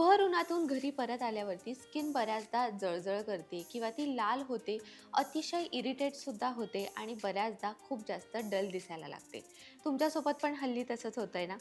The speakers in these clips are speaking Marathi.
भर उन्हातून घरी परत आल्यावरती स्किन बऱ्याचदा जळजळ करते किंवा ती लाल होते अतिशय इरिटेटसुद्धा होते आणि बऱ्याचदा खूप जास्त डल दिसायला लागते. तुमच्यासोबत पण हल्ली तसंच होतं आहे ना?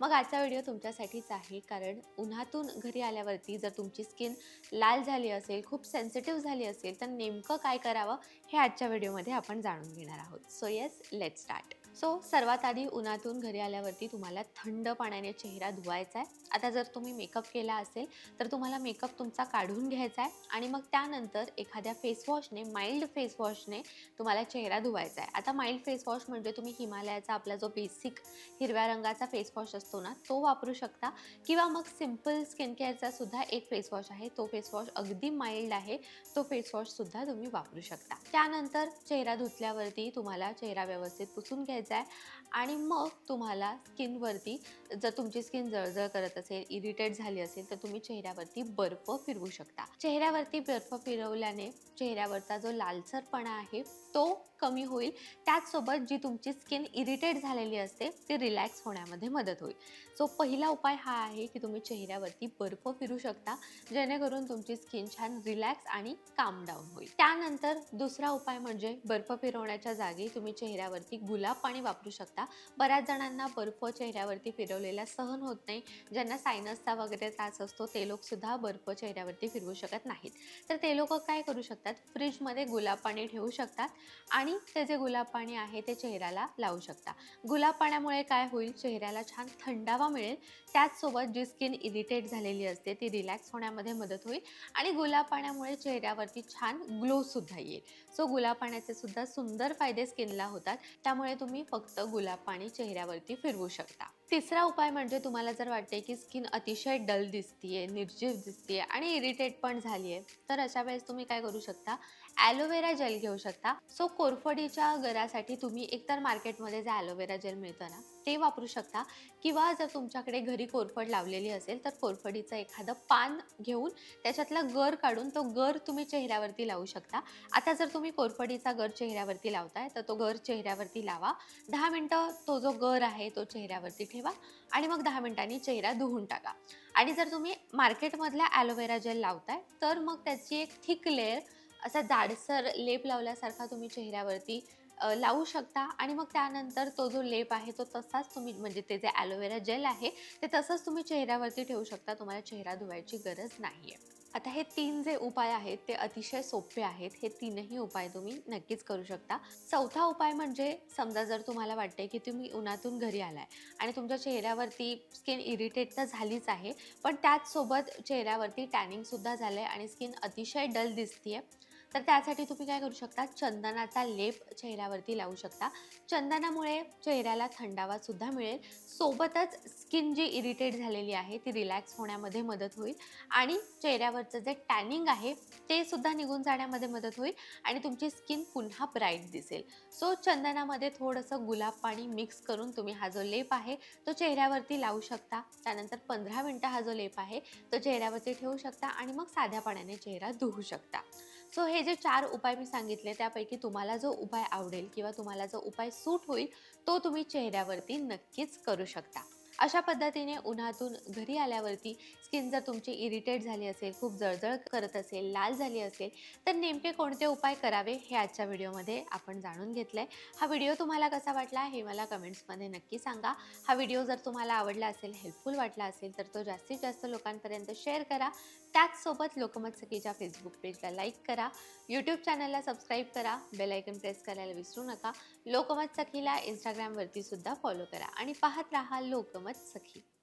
मग आजचा व्हिडिओ तुमच्यासाठीच आहे कारण उन्हातून घरी आल्यावरती जर तुमची स्किन लाल झाली असेल खूप सेन्सिटिव्ह झाली असेल तर नेमकं काय करावं हे आजच्या व्हिडिओमध्ये आपण जाणून घेणार आहोत. So yes let start so सर्वात आधी उन्हातून घरी आल्यावरती तुम्हाला थंड पाण्याने चेहरा धुवायचा आहे. आता जर तुम्ही मेकअप केला असेल तर तुम्हाला मेकअप तुमचा काढून घ्यायचा आहे आणि मग त्यानंतर एखाद्या फेसवॉशने माइल्ड फेसवॉशने तुम्हाला चेहरा धुवायचा आहे. आता माइल्ड फेसवॉश म्हणजे तुम्ही हिमालयाचा आपला जो बेसिक हिरव्या रंगाचा फेसवॉश असतो ना तो वापरू शकता. किंवा मग सिंपल स्किन केअरचा सुद्धा एक फेसवॉश आहे. तो फेसवॉश अगदी माइल्ड आहे. तो फेसवॉशसुद्धा तुम्ही वापरू शकता. त्यानंतर चेहरा धुतल्यावरती तुम्हाला चेहरा व्यवस्थित पुसून घ्यायचा आहे आणि मग तुम्हाला स्किनवरती जर तुमची स्किन जळजळ करत असेल इरिटेट झाली असेल तर तुम्ही चेहऱ्यावरती बर्फ फिरवू शकता. चेहऱ्यावरती बर्फ फिरवल्याने चेहऱ्यावरचा जो लालसरपणा आहे तो कमी होईल. त्याचसोबत जी तुमची स्किन इरिटेट झालेली असते ती रिलॅक्स होण्यामध्ये मदत होईल. सो पहिला उपाय हा आहे की तुम्ही चेहऱ्यावरती बर्फ फिरू शकता जेणेकरून तुमची स्किन छान रिलॅक्स आणि काम डाऊन होईल. त्यानंतर दुसरा उपाय म्हणजे बर्फ फिरवण्याच्या जागी तुम्ही चेहऱ्यावरती गुलाब पाणी वापरू शकता. बऱ्याच जणांना बर्फ चेहऱ्यावरती फिरवलेला सहन होत नाही. ज्यांना सायनसचा वगैरे त्रास असतो ते लोकसुद्धा बर्फ चेहऱ्यावरती फिरवू शकत नाहीत. तर ते लोक काय करू शकतात? फ्रीजमध्ये गुलाब पाणी ठेवू शकतात आणि ते जे गुलाब पाणी आहे ते चेहऱ्याला लावू शकता गुलाब पाण्यामुळे काय होईल? चेहऱ्याला छान थंडावा मिळेल. त्याचसोबत जी स्किन इरिटेट झालेली असते ती रिलॅक्स होण्यामध्ये मदत होईल आणि गुलाब पाण्यामुळे चेहऱ्यावरती छान ग्लोसुद्धा येईल. सो गुलाब पाण्याचे सुद्धा सुंदर फायदे स्किनला होतात. त्यामुळे तुम्ही फक्त गुलाब पाणी चेहऱ्यावरती फिरवू शकता. तिसरा उपाय म्हणजे तुम्हाला जर वाटते की स्किन अतिशय डल दिसतीये निर्जीव दिसतीये आणि इरिटेट पण झाली आहे तर अशा वेळेस तुम्ही काय करू शकता? ॲलोवेरा जेल घेऊ शकता. सो कोरफडीच्या गरासाठी तुम्ही एकतर मार्केटमध्ये जे ॲलोवेरा जेल मिळतं ना ते वापरू शकता. किंवा जर तुमच्याकडे घरी कोरफड लावलेली असेल तर कोरफडीचं एखादं पान घेऊन त्याच्यातला गर काढून तो गर तुम्ही चेहऱ्यावरती लावू शकता. आता जर तुम्ही कोरफडीचा गर चेहऱ्यावरती लावताय तर तो गर चेहऱ्यावरती लावा. दहा मिनटं तो जो गर आहे तो चेहऱ्यावरती ठेवा आणि मग दहा मिनिटांनी चेहरा धुवून टाका. आणि जर तुम्ही मार्केटमधला ॲलोवेरा जेल लावताय तर मग त्याची एक थिक लेअर असा जाडसर लेप लावल्यासारखा तुम्ही चेहऱ्यावरती लावू शकता. आणि मग त्यानंतर तो जो लेप आहे तो तसाच तुम्ही म्हणजे ते जे ॲलोवेरा जेल आहे ते तसंच तुम्ही चेहऱ्यावरती ठेवू शकता. तुम्हाला चेहरा धुवायची गरज नाही आहे आता हे तीन जे उपाय आहेत ते अतिशय सोपे आहेत. हे तीनही उपाय तुम्ही नक्कीच करू शकता. चौथा उपाय म्हणजे समजा जर तुम्हाला वाटते की तुम्ही उन्हातून घरी आलाय आणि तुमच्या चेहऱ्यावरती स्किन इरिटेट तर झालीच आहे पण त्याचसोबत चेहऱ्यावरती टॅनिंगसुद्धा झालं आहे आणि स्किन अतिशय डल दिसतीये. तर त्यासाठी तुम्ही काय करू शकता? चंदनाचा लेप चेहऱ्यावरती लावू शकता. चंदनामुळे चेहऱ्याला थंडावा सुद्धा मिळेल. सोबतच स्किन जी इरिटेट झालेली आहे ती रिलॅक्स होण्यामध्ये मदत होईल. आणि चेहऱ्यावरचं जे टॅनिंग आहे ते सुद्धा निघून जाण्यामध्ये मदत होईल आणि तुमची स्किन पुन्हा ब्राईट दिसेल. सो चंदनामध्ये थोडंसं गुलाब पाणी मिक्स करून तुम्ही हा जो लेप आहे तो चेहऱ्यावरती लावू शकता. त्यानंतर पंधरा मिनटं हा जो लेप आहे तो चेहऱ्यावरती ठेवू शकता आणि मग साध्या पाण्याने चेहरा धुवू शकता. सो हे जे चार उपाय मी सांगितले त्यापैकी तुम्हाला जो उपाय आवडेल किंवा तुम्हाला जो उपाय सूट होईल तो तुम्ही चेहऱ्यावरती नक्कीच करू शकता. अशा पद्धतीने उन्हातून घरी आल्यावरती स्किन जर तुमची इरिटेट झाली असेल खूप जळजळ करत असेल लाल झाली असेल तर नेमके कोणते उपाय करावे हे आजच्या व्हिडिओमध्ये आपण जाणून घेतलं आहे हा व्हिडिओ तुम्हाला कसा वाटला हे मला कमेंट्समध्ये नक्की सांगा. हा व्हिडिओ जर तुम्हाला आवडला असेल हेल्पफुल वाटला असेल तर तो जास्तीत जास्त लोकांपर्यंत शेअर करा. त्याचसोबत लोकमत सखीच्या फेसबुक पेजला लाईक करा. यूट्यूब चॅनलला सबस्क्राईब करा. बेलायकन प्रेस करायला विसरू नका. लोकमत सखीला इंस्टाग्रामवरती सुद्धा फॉलो करा. आणि पाहत राहा लोकमत. सखी.